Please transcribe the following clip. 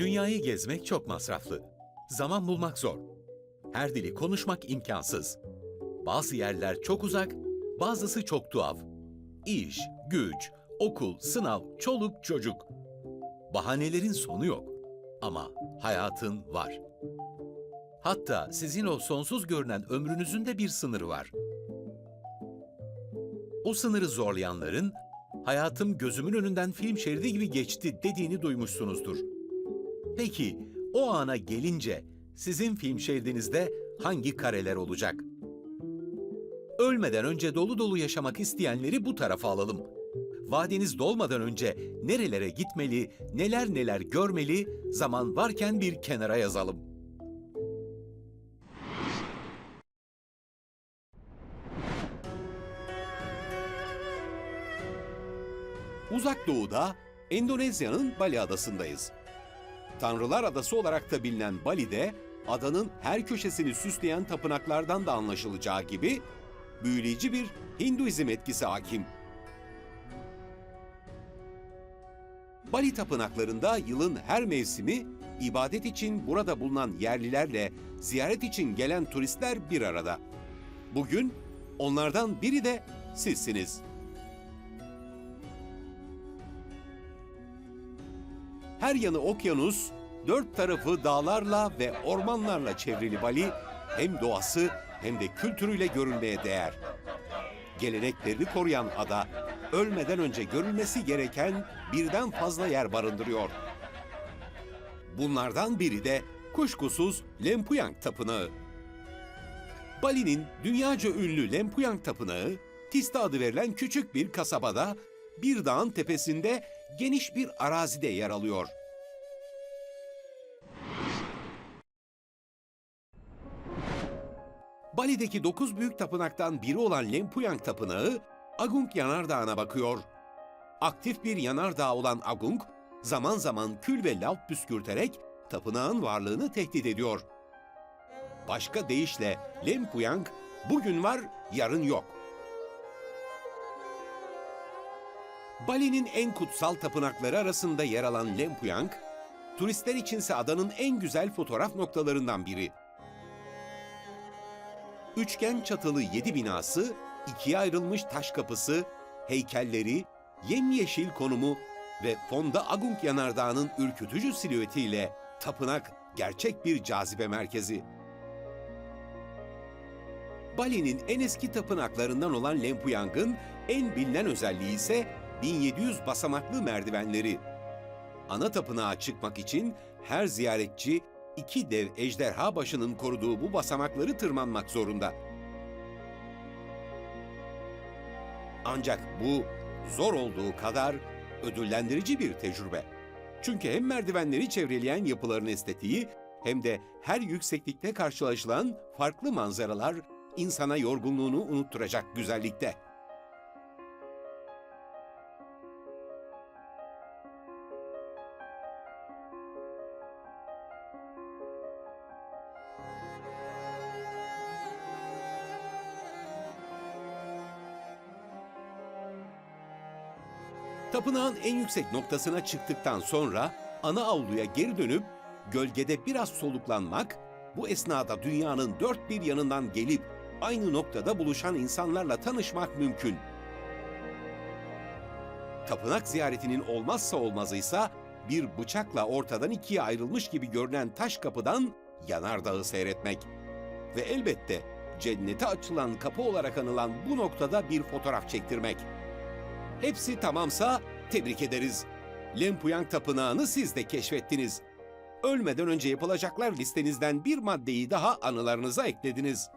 Dünyayı gezmek çok masraflı. Zaman bulmak zor. Her dili konuşmak imkansız. Bazı yerler çok uzak, bazısı çok tuhaf. İş, güç, okul, sınav, çoluk, çocuk. Bahanelerin sonu yok. Ama hayatın var. Hatta sizin o sonsuz görünen ömrünüzün de bir sınırı var. O sınırı zorlayanların hayatım gözümün önünden film şeridi gibi geçti dediğini duymuşsunuzdur. Peki o ana gelince sizin film şeridinizde hangi kareler olacak? Ölmeden önce dolu dolu yaşamak isteyenleri bu tarafa alalım. Vadeniz dolmadan önce nerelere gitmeli, neler neler görmeli, zaman varken bir kenara yazalım. Uzak Doğu'da Endonezya'nın Bali adasındayız. Tanrılar Adası olarak da bilinen Bali'de adanın her köşesini süsleyen tapınaklardan da anlaşılacağı gibi büyüleyici bir Hinduizm etkisi hakim. Bali tapınaklarında yılın her mevsimi ibadet için burada bulunan yerlilerle ziyaret için gelen turistler bir arada. Bugün onlardan biri de sizsiniz. Her yanı okyanus, dört tarafı dağlarla ve ormanlarla çevrili Bali hem doğası hem de kültürüyle görülmeye değer. Geleneklerini koruyan ada, ölmeden önce görülmesi gereken birden fazla yer barındırıyor. Bunlardan biri de kuşkusuz Lempuyang Tapınağı. Bali'nin dünyaca ünlü Lempuyang Tapınağı, Tista adı verilen küçük bir kasabada, bir dağın tepesinde geniş bir arazide yer alıyor. Bali'deki dokuz büyük tapınaktan biri olan Lempuyang Tapınağı, Agung Yanardağı'na bakıyor. Aktif bir yanardağ olan Agung, zaman zaman kül ve lav püskürterek tapınağın varlığını tehdit ediyor. Başka deyişle Lempuyang bugün var, yarın yok. Bali'nin en kutsal tapınakları arasında yer alan Lempuyang, turistler içinse adanın en güzel fotoğraf noktalarından biri. Üçgen çatılı yedi binası, ikiye ayrılmış taş kapısı, heykelleri, yemyeşil konumu ve fonda Agung Yanardağı'nın ürkütücü silüetiyle tapınak gerçek bir cazibe merkezi. Bali'nin en eski tapınaklarından olan Lempuyang'ın en bilinen özelliği ise 1700 basamaklı merdivenleri. Ana tapınağa çıkmak için her ziyaretçi iki dev ejderha başının koruduğu bu basamakları tırmanmak zorunda. Ancak bu zor olduğu kadar ödüllendirici bir tecrübe. Çünkü hem merdivenleri çevreleyen yapıların estetiği hem de her yükseklikte karşılaşılan farklı manzaralar insana yorgunluğunu unutturacak güzellikte. Tapınağın en yüksek noktasına çıktıktan sonra ana avluya geri dönüp gölgede biraz soluklanmak, bu esnada dünyanın dört bir yanından gelip aynı noktada buluşan insanlarla tanışmak mümkün. Tapınak ziyaretinin olmazsa olmazıysa bir bıçakla ortadan ikiye ayrılmış gibi görünen taş kapıdan yanardağı seyretmek. Ve elbette cennete açılan kapı olarak anılan bu noktada bir fotoğraf çektirmek. Hepsi tamamsa tebrik ederiz. Lempuyang Tapınağı'nı siz de keşfettiniz. Ölmeden önce yapılacaklar listenizden bir maddeyi daha anılarınıza eklediniz.